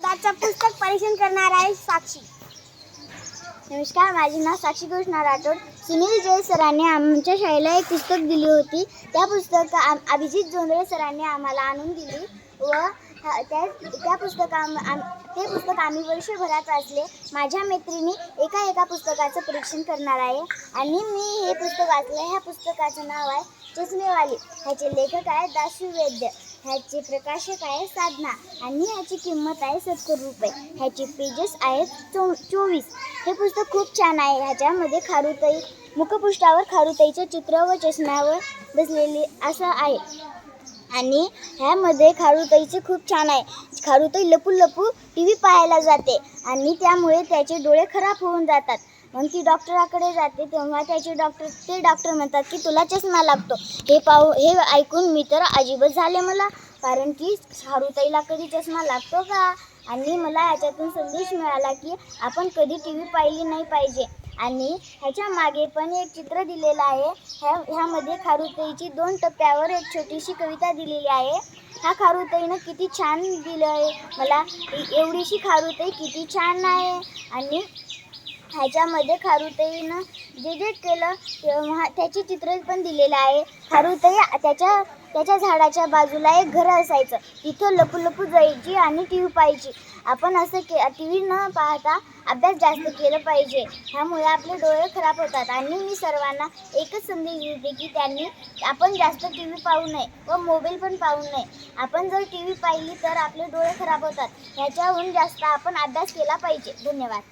पुस्तक परीक्षण करणार आहे साक्षी. नमस्कार माझे नाव साक्षी कृष्णा राठोड. सुनील जय सरांनी आमच्या शाळेला एक पुस्तक दिली होती. त्या पुस्तक अभिजित जोंधळे सरांनी आम्हाला आणून दिली व त्या त्या पुस्तका आम- ते पुस्तक आम्ही वर्षभरात वाचले. माझ्या मैत्रिणी एका एका पुस्तकाचं परीक्षण करणार आहे आणि मी हे पुस्तक वाचलं. ह्या पुस्तकाचं नाव आहे चष्मेवाली. ह्याचे लेखक आहे दाशू वैद्य. ह्याचे प्रकाशक आहे साधना आणि ह्याची किंमत आहे सत्तर रुपये. ह्याचे पेजेस आहेत चो चोवीस. हे पुस्तक खूप छान आहे. ह्याच्यामध्ये खारुताई मुखपृष्ठावर खारुताईचं चित्र व चष्म्यावर बसलेले असं आहे. आणि ह्यामध्ये खारुताईचे खूप छान आहे. खारुताई लपू लपू टी व्ही पाहायला जाते आणि त्यामुळे त्याचे डोळे खराब होऊन जातात. मग ती डॉक्टराकडे जाते तेव्हा त्याचे डॉक्टर ते डॉक्टर म्हणतात की तुला चष्मा लागतो. हे पाहू हे ऐकून मी तर अजिबच झाले मला. कारण की खारुताईला कधी चष्मा लागतो का? आणि मला याच्यातून संदेश मिळाला की आपण कधी टी व्ही पाहिली नाही पाहिजे. आणि ह्याच्या मागे पण एक चित्र दिलेलं आहे. ह्या ह्यामध्ये खारुताईची दोन टप्प्यावर एक छोटीशी कविता दिलेली आहे. ह्या खारुताईनं किती छान दिलं आहे मला एवढीशी खारुताई किती छान आहे. आणि ह्याच्यामध्ये खारुताईनं जे जे केलं तेव्हा त्याची चित्र पण दिलेलं आहे. खारुताई त्याच्या त्याच्या झाडाच्या बाजूला एक घर असायचं. तिथं लपू लपू जायची आणि टी व्ही पाहायची. आपण असं के टी व्ही न पाहता अभ्यास जास्त केलं पाहिजे. ह्यामुळे आपले डोळे खराब होतात. आणि मी सर्वांना एकच संदेश देते की त्यांनी आपण जास्त टी व्ही पाहू नये व मोबाईल पण पाहू नये. आपण जर टी व्ही पाहिली तर आपले डोळे खराब होतात. ह्याच्याहून जास्त आपण अभ्यास केला पाहिजे. धन्यवाद.